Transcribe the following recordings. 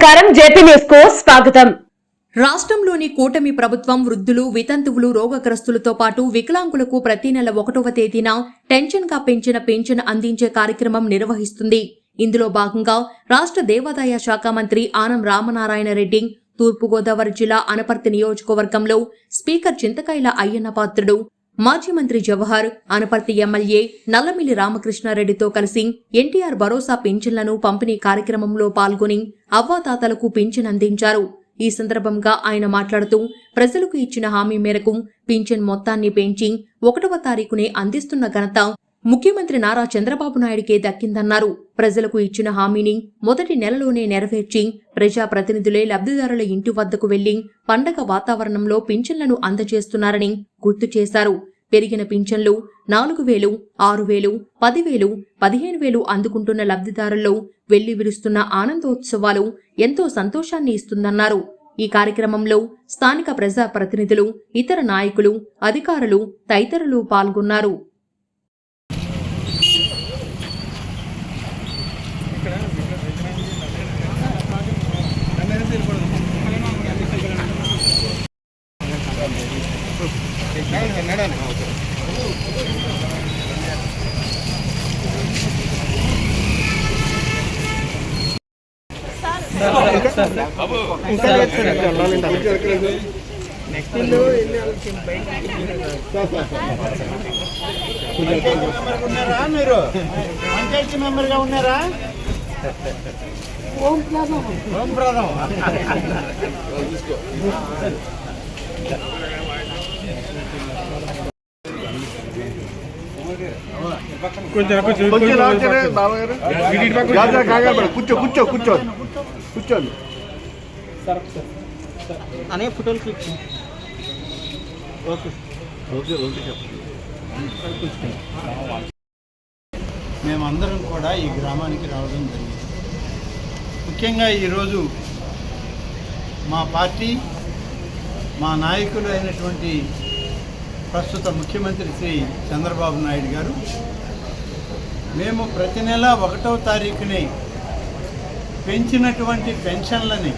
నమస్కారం జేపీ న్యూస్కు స్వాగతం. రాష్ట్రంలోని కూటమి ప్రభుత్వం వృద్ధులు వితంతువులు రోగగ్రస్తులతో పాటు వికలాంగులకు ప్రతి నెల ఒకటవ తేదీన టెన్షన్గా పెంచిన పెన్షన్ అందించే కార్యక్రమం నిర్వహిస్తుంది. ఇందులో భాగంగా రాష్ట్ర దేవాదాయ శాఖ మంత్రి ఆనం రామనారాయణ రెడ్డి తూర్పుగోదావరి జిల్లా అనపర్తి నియోజకవర్గంలో స్పీకర్ చింతకాయల అయ్యన్న పాత్రుడు మాజీ మంత్రి జవహర్ అనపర్తి ఎమ్మెల్యే నల్లమిల్లి రామకృష్ణారెడ్డితో కలిసి ఎన్టీఆర్ భరోసా పింఛన్లను పంపిణీ కార్యక్రమంలో పాల్గొని అవ్వాతాతలకు పింఛన్ అందించారు. ఈ సందర్భంగా ఆయన మాట్లాడుతూ ప్రజలకు ఇచ్చిన హామీ మేరకు పింఛన్ మొత్తాన్ని పెంచి ఒకటవ తారీఖునే అందిస్తున్న ఘనత ముఖ్యమంత్రి నారా చంద్రబాబు నాయుడికే దక్కిందన్నారు. ప్రజలకు ఇచ్చిన హామీని మొదటి నెలలోనే నెరవేర్చి ప్రజాప్రతినిధులే లబ్ధిదారుల ఇంటి వద్దకు వెళ్ళి పండగ వాతావరణంలో పింఛన్లను అందజేస్తున్నారని గుర్తు చేశారు. పెరిగిన పింఛన్లు నాలుగు వేలు ఆరు వేలు పదివేలు పదిహేను వేలు అందుకుంటున్న లబ్ధిదారుల్లో వెళ్ళి విరుస్తున్న ఆనందోత్సవాలు ఎంతో సంతోషాన్ని ఇస్తుందన్నారు. ఈ కార్యక్రమంలో స్థానిక ప్రజా ప్రతినిధులు ఇతర నాయకులు అధికారులు తదితరులు పాల్గొన్నారు. ఉన్నారా మీరు పంచాయతీ మెంబర్గా ఉన్నారా ఓం ప్రదం కొంచెం బావగారు కాదు, కాదు, కాదు, కూర్చో కూర్చో కూర్చో కూర్చోండి అనే ఫోటోలు క్లిక్ ఓకే ఓకే ఓకే మేమందరం కూడా ఈ గ్రామానికి రావడం జరిగింది. ముఖ్యంగా ఈరోజు మా పార్టీ మా నాయకులు అయినటువంటి ప్రస్తుత ముఖ్యమంత్రి శ్రీ చంద్రబాబు నాయుడు గారు మేము ప్రతి నెల ఒకటవ తారీఖునే పెంచినటువంటి పెన్షన్లని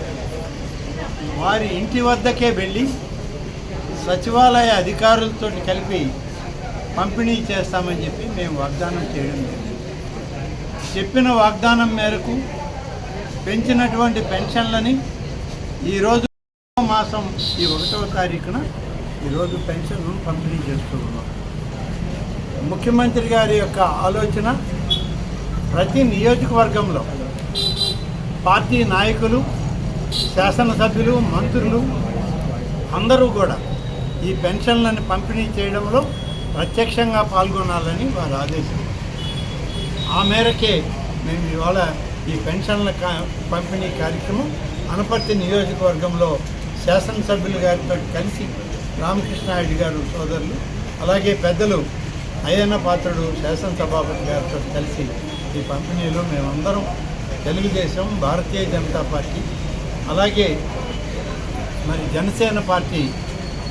వారి ఇంటి వద్దకే వెళ్ళి సచివాలయ అధికారులతో కలిపి పంపిణీ చేస్తామని చెప్పి మేము వాగ్దానం చేయడం జరిగింది. చెప్పిన వాగ్దానం మేరకు పెంచినటువంటి పెన్షన్లని ఈరోజు మాసం ఈ ఒకటవ తారీఖున ఈరోజు పెన్షన్ను పంపిణీ చేస్తూ ఉన్నాం. ముఖ్యమంత్రి గారి యొక్క ఆలోచన ప్రతి నియోజకవర్గంలో పార్టీ నాయకులు శాసనసభ్యులు మంత్రులు అందరూ కూడా ఈ పెన్షన్లను పంపిణీ చేయడంలో ప్రత్యక్షంగా పాల్గొనాలని వారు ఆదేశం ఆ మేరకే మేము ఇవాళ ఈ పెన్షన్ల కా- పంపిణీ కార్యక్రమం అనపర్తి నియోజకవర్గంలో శాసనసభ్యులు గారితో కలిసి రామకృష్ణాయుడు గారు సోదరులు అలాగే పెద్దలు అయ్యన్న పాత్రుడు శాసనసభాపతి గారితో కలిసి ఈ పంపిణీలో మేమందరం తెలుగుదేశం భారతీయ జనతా పార్టీ అలాగే మరి Janasena party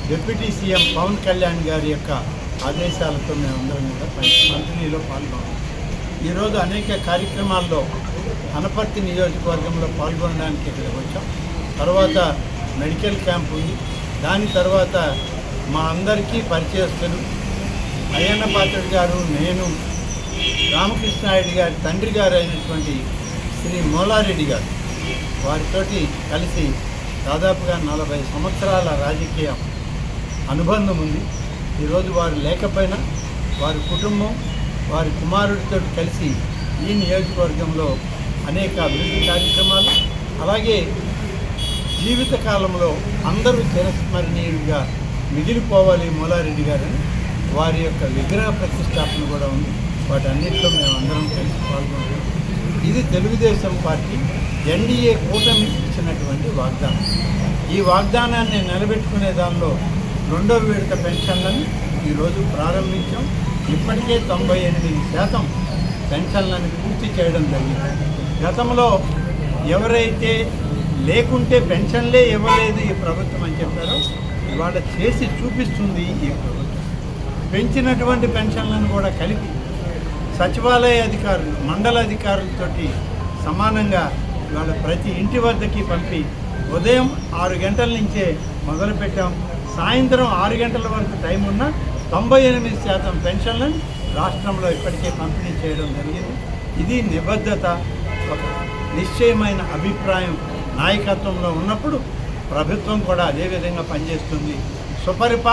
deputy CM Pawan Kalyan గారి యొక్క ఆదేశాలతో మేమందరం కూడా పంపిణీలో పాల్గొన్నాం. ఈరోజు అనేక కార్యక్రమాల్లో అనపర్తి నియోజకవర్గంలో పాల్గొనడానికి ఇక్కడికి వచ్చాం. తర్వాత మెడికల్ క్యాంప్ ఉంది. దాని తర్వాత మా అందరికీ పరిచయస్తులు అయ్యన్న పాత్రుడు గారు నేను రామకృష్ణారెడ్డి గారి తండ్రి గారు అయినటువంటి శ్రీ మోలారెడ్డి గారు. వారితోటి కలిసి దాదాపుగా నలభై సంవత్సరాల రాజకీయ అనుబంధం ఉంది. ఈరోజు వారు లేకపోయినా వారి కుటుంబం వారి కుమారుడితో కలిసి ఈ నియోజకవర్గంలో అనేక అభివృద్ధి కార్యక్రమాలు అలాగే జీవితకాలంలో అందరూ చిరస్మరణీయుడిగా మిగిలిపోవాలి మూలారెడ్డి గారని వారి యొక్క విగ్రహ ప్రతిష్టాపన కూడా ఉంది. వాటన్నిటిలో మేము అందరం కలిసి పాల్గొంటాం ఇది తెలుగుదేశం పార్టీ ఎన్డీఏ కూటమి ఇచ్చినటువంటి వాగ్దానం. ఈ వాగ్దానాన్ని నిలబెట్టుకునే దానిలో రెండో విడత పెన్షన్లను ఈరోజు ప్రారంభించాం. ఇప్పటికే తొంభై ఎనిమిది శాతం పెన్షన్లను పూర్తి చేయడం జరిగింది. గతంలో ఎవరైతే లేకుంటే పెన్షన్లే ఇవ్వలేదు ఈ ప్రభుత్వం అని చెప్పారో ఇవాళ చేసి చూపిస్తుంది ఈ ప్రభుత్వం. పెంచినటువంటి పెన్షన్లను కూడా కలిపి సచివాలయ అధికారులు మండల అధికారులతోటి సమానంగా ఇవాళ ప్రతి ఇంటి వద్దకి పంపి ఉదయం ఆరు గంటల నుంచే మొదలుపెట్టాం. సాయంత్రం ఆరు గంటల వరకు టైం ఉన్నా తొంభై ఎనిమిది శాతం పెన్షన్లను రాష్ట్రంలో ఇప్పటికే పంపిణీ చేయడం జరిగింది. ఇది నిబద్ధత ఒక నిశ్చయమైన అభిప్రాయం నాయకత్వంలో ఉన్నప్పుడు ప్రభుత్వం కూడా అదే విధంగా పనిచేస్తుంది. సుపరిపా